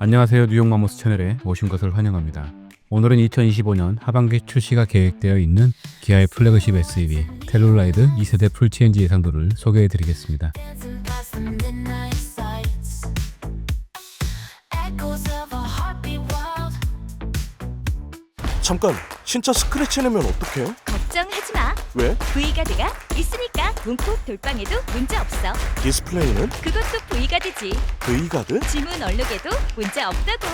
안녕하세요 뉴욕 마모스 채널에 오신 것을 환영합니다. 오늘은 2025년 하반기 출시가 계획되어 있는 기아의 플래그십 SUV 텔룰라이드 2세대 풀CNG 예상도를 소개해 드리겠습니다. 잠깐 진짜 스크래치 내면 어떡해? 걱정하지 마. 왜? V가드가 있으니까 문콕 돌방에도 문제 없어. 디스플레이는? 그것도 V가드지. V가드? 지문 얼룩에도 문제 없다고.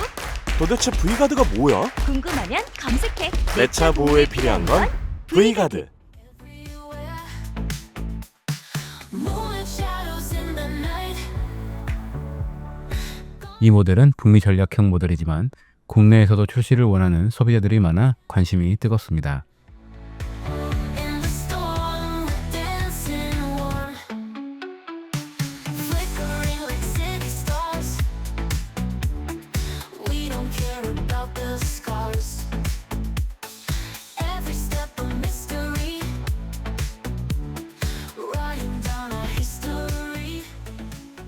도대체 V가드가 뭐야? 궁금하면 검색해. 내 차 보호에 필요한 건 V가드 Everywhere. Moonlit shadows in the night. 이 모델은 북미 전략형 모델이지만 국내에서도 출시를 원하는 소비자들이 많아 관심이 뜨겁습니다.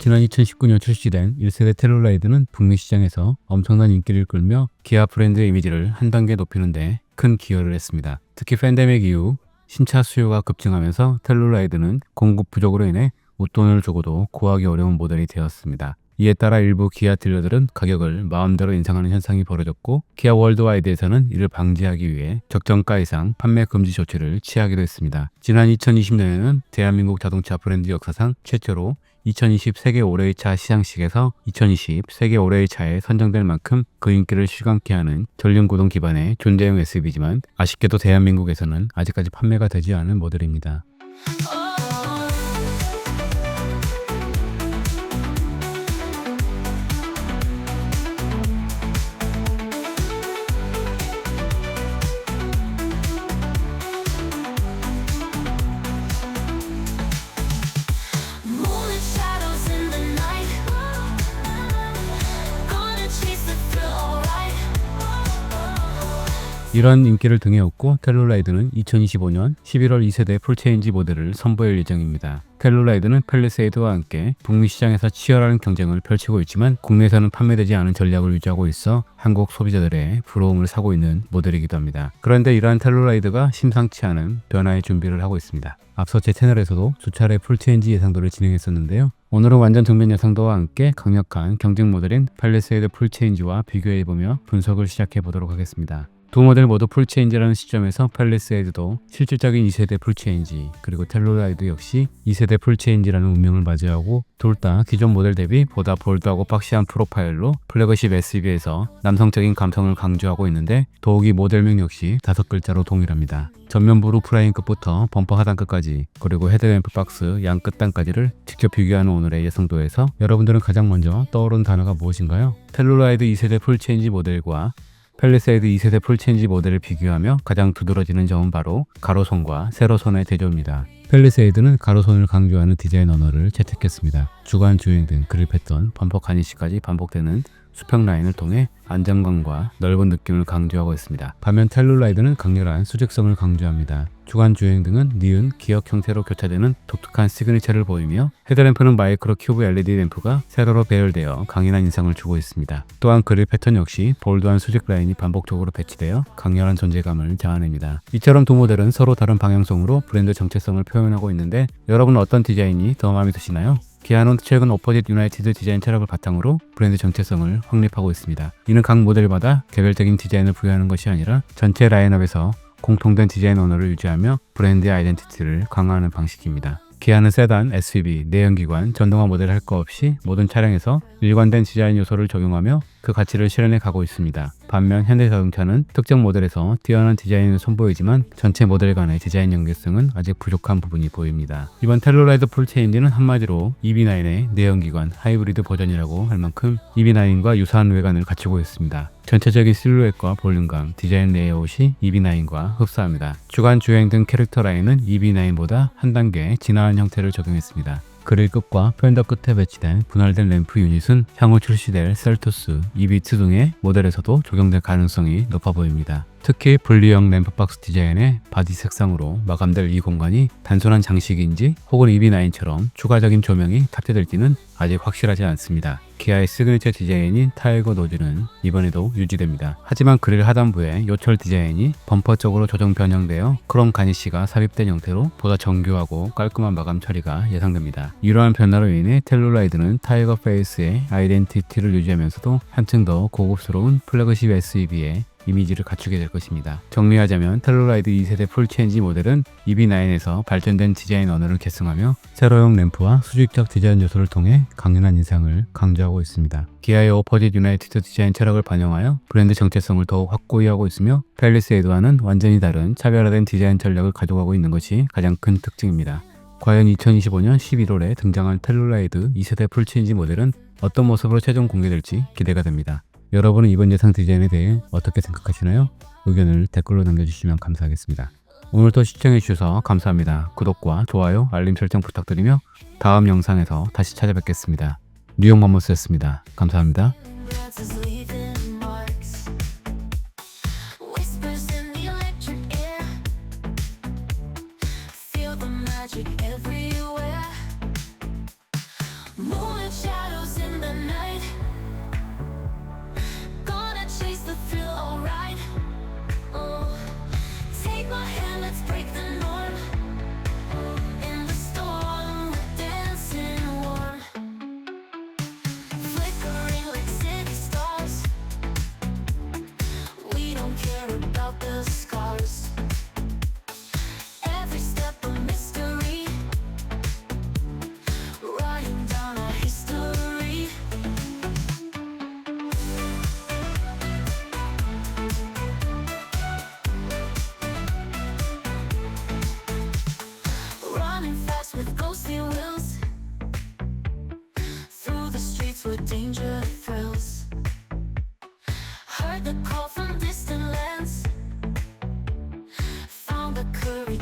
지난 2019년 출시된 1세대 텔룰라이드는 북미 시장에서 엄청난 인기를 끌며 기아 브랜드의 이미지를 한 단계 높이는데 큰 기여를 했습니다. 특히 팬데믹 이후 신차 수요가 급증하면서 텔룰라이드는 공급 부족으로 인해 웃돈을 주고도 구하기 어려운 모델이 되었습니다. 이에 따라 일부 기아 딜러들은 가격을 마음대로 인상하는 현상이 벌어졌고 기아 월드와이드에서는 이를 방지하기 위해 적정가 이상 판매 금지 조치를 취하기도 했습니다. 지난 2020년에는 대한민국 자동차 브랜드 역사상 최초로 2020 세계 올해의 차 시상식에서 2020 세계 올해의 차에 선정될 만큼 그 인기를 실감케 하는 전륜구동 기반의 존재형 SUV지만 아쉽게도 대한민국에서는 아직까지 판매가 되지 않은 모델입니다. 이런 인기를 등에 업고 텔룰라이드는 2025년 11월 2세대 풀체인지 모델을 선보일 예정입니다. 텔룰라이드는 펠리세이드와 함께 북미 시장에서 치열한 경쟁을 펼치고 있지만 국내에서는 판매되지 않은 전략을 유지하고 있어 한국 소비자들의 부러움을 사고 있는 모델이기도 합니다. 그런데 이러한 텔룰라이드가 심상치 않은 변화의 준비를 하고 있습니다. 앞서 제 채널에서도 수차례 풀체인지 예상도를 진행했었는데요. 오늘은 완전 정면 예상도와 함께 강력한 경쟁 모델인 펠리세이드 풀체인지와 비교해보며 분석을 시작해 보도록 하겠습니다. 두 모델 모두 풀체인지라는 시점에서 펠리세이드도 실질적인 2세대 풀체인지 그리고 텔로라이드 역시 2세대 풀체인지라는 운명을 맞이하고 둘 다 기존 모델 대비 보다 볼드하고 박시한 프로파일로 플래그십 SUV에서 남성적인 감성을 강조하고 있는데 더욱이 모델명 역시 다섯 글자로 동일합니다. 전면부 루프라인끝부터 범퍼 하단끝까지 그리고 헤드램프 박스 양 끝단까지를 직접 비교하는 오늘의 예상도에서 여러분들은 가장 먼저 떠오르는 단어가 무엇인가요? 텔로라이드 2세대 풀체인지 모델과 펠리세이드 2세대 풀체인지 모델을 비교하며 가장 두드러지는 점은 바로 가로선과 세로선의 대조입니다. 펠리세이드는 가로선을 강조하는 디자인 언어를 채택했습니다. 주간 주행 등 패턴, 범퍼 가니시까지 반복되는 수평 라인을 통해 안정감과 넓은 느낌을 강조하고 있습니다. 반면 텔룰라이드는 강렬한 수직성을 강조합니다. 주간 주행 등은 니은, 기역 형태로 교차되는 독특한 시그니처를 보이며 헤드램프는 마이크로 큐브 LED 램프가 세로로 배열되어 강인한 인상을 주고 있습니다. 또한 그릴 패턴 역시 볼드한 수직 라인이 반복적으로 배치되어 강렬한 존재감을 자아냅니다. 이처럼 두 모델은 서로 다른 방향성으로 브랜드 정체성을 표현하고 있는데 여러분 어떤 디자인이 더 마음에 드시나요? 기아는 최근 오퍼짓 유나이티드 디자인 철학을 바탕으로 브랜드 정체성을 확립하고 있습니다. 이는 각 모델마다 개별적인 디자인을 부여하는 것이 아니라 전체 라인업에서 공통된 디자인 언어를 유지하며 브랜드의 아이덴티티를 강화하는 방식입니다. 기아는 세단, SUV, 내연기관, 전동화 모델 할거 없이 모든 차량에서 일관된 디자인 요소를 적용하며 그 가치를 실현해 가고 있습니다. 반면 현대자동차는 특정 모델에서 뛰어난 디자인을 선보이지만 전체 모델 간의 디자인 연계성은 아직 부족한 부분이 보입니다. 이번 텔로라이드 풀체인지는 한마디로 EV9의 내연기관 하이브리드 버전이라고 할 만큼 EV9과 유사한 외관을 갖추고 있습니다. 전체적인 실루엣과 볼륨감, 디자인 레이아웃이 EV9과 흡사합니다. 주간 주행 등 캐릭터 라인은 EV9보다 한 단계 진화한 형태를 적용했습니다. 그릴 끝과 팬더 끝에 배치된 분할된 램프 유닛은 향후 출시될 셀토스, EV2 등의 모델에서도 적용될 가능성이 높아 보입니다. 특히 분리형 램프박스 디자인의 바디 색상으로 마감될 이 공간이 단순한 장식인지 혹은 EB9처럼 추가적인 조명이 탑재될지는 아직 확실하지 않습니다. 기아의 시그니처 디자인인 타이거 노즈는 이번에도 유지됩니다. 하지만 그릴 하단부에 요철 디자인이 범퍼 쪽으로 조정 변형되어 크롬 가니쉬가 삽입된 형태로 보다 정교하고 깔끔한 마감 처리가 예상됩니다. 이러한 변화로 인해 텔룰라이드는 타이거 페이스의 아이덴티티를 유지하면서도 한층 더 고급스러운 플래그십 SUV의 이미지를 갖추게 될 것입니다. 정리하자면 텔룰라이드 2세대 풀체인지 모델은 EB9에서 발전된 디자인 언어를 계승하며 세로형 램프와 수직적 디자인 요소를 통해 강인한 인상을 강조하고 있습니다. 기아의 오퍼짓 유나이티드 디자인 철학을 반영하여 브랜드 정체성을 더욱 확고히 하고 있으며 펠리세이드와는 완전히 다른 차별화된 디자인 전략을 가져가고 있는 것이 가장 큰 특징입니다. 과연 2025년 11월에 등장한 텔룰라이드 2세대 풀체인지 모델은 어떤 모습으로 최종 공개될지 기대가 됩니다. 여러분은 이번 예상 디자인에 대해 어떻게 생각하시나요? 의견을 댓글로 남겨주시면 감사하겠습니다. 오늘도 시청해주셔서 감사합니다. 구독과 좋아요, 알림 설정 부탁드리며 다음 영상에서 다시 찾아뵙겠습니다. 뉴욕 마모스였습니다. 감사합니다. Breath is leaving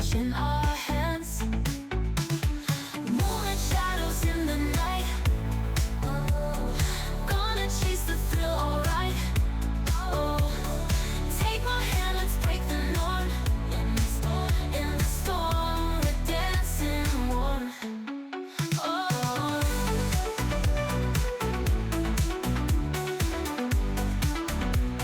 鲜花